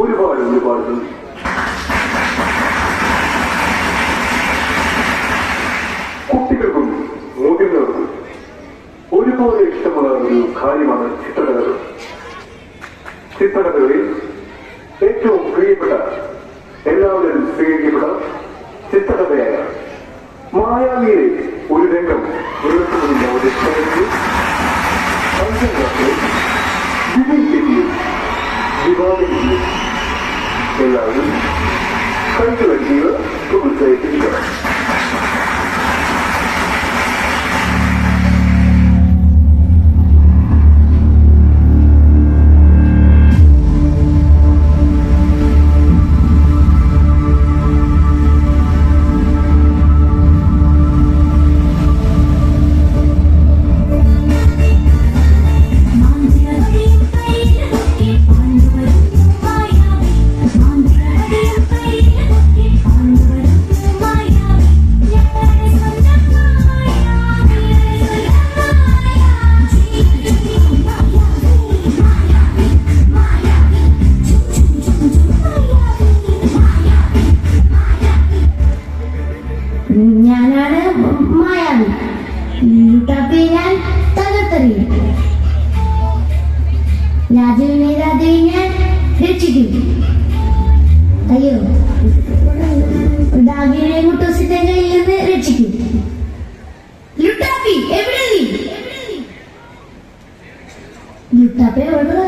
ഒരുപാട് ഒരുപാട് നന്ദി. കുട്ടികൾക്കും മുതിർന്നവർക്കും ഒരുപോലെ ഇഷ്ടമുള്ള ഒരു കാര്യമാണ് ചിത്രകഥകൾ. ചിത്രകഥകളിൽ ഏറ്റവും പ്രിയപ്പെട്ട എല്ലാവരും സ്വീകരിക്കപ്പെട്ട ചിത്രകഥയായ മായാവിയിലെ ഒരു രംഗം. 願う数は自はを具体的だ。ലുട്ടാപ്പി ഞാൻ തകർത്തെറിയും. രാജുവിനെ രാജുവിനെ ഞാൻ രക്ഷിക്കും. അയ്യോ. ഡാഗിനെ മുട്ടോസിന്റെ കയ്യിൽ നിന്ന് രക്ഷിക്കും. ലുട്ടാപ്പി എവിടെ നീ? ലുട്ടാപ്പി എവിടെ?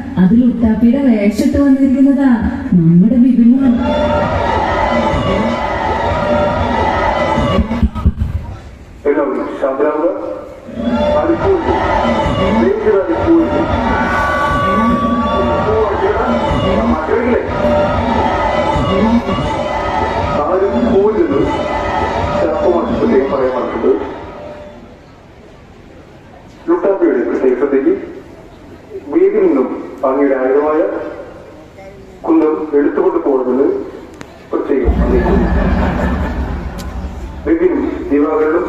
അതിൽ ഉട്ടാപ്പിയുടെ വേഷിട്ട് വന്നിരിക്കുന്നതാ നമ്മുടെ ബിബിമോൻ പറയാൻ പറഞ്ഞത് അങ്ങയുടെ ആയുധമായ കുന്തം എടുത്തുകൊണ്ട് പോകുന്നത് പ്രത്യേകം വിപിനും ദിവാകരനും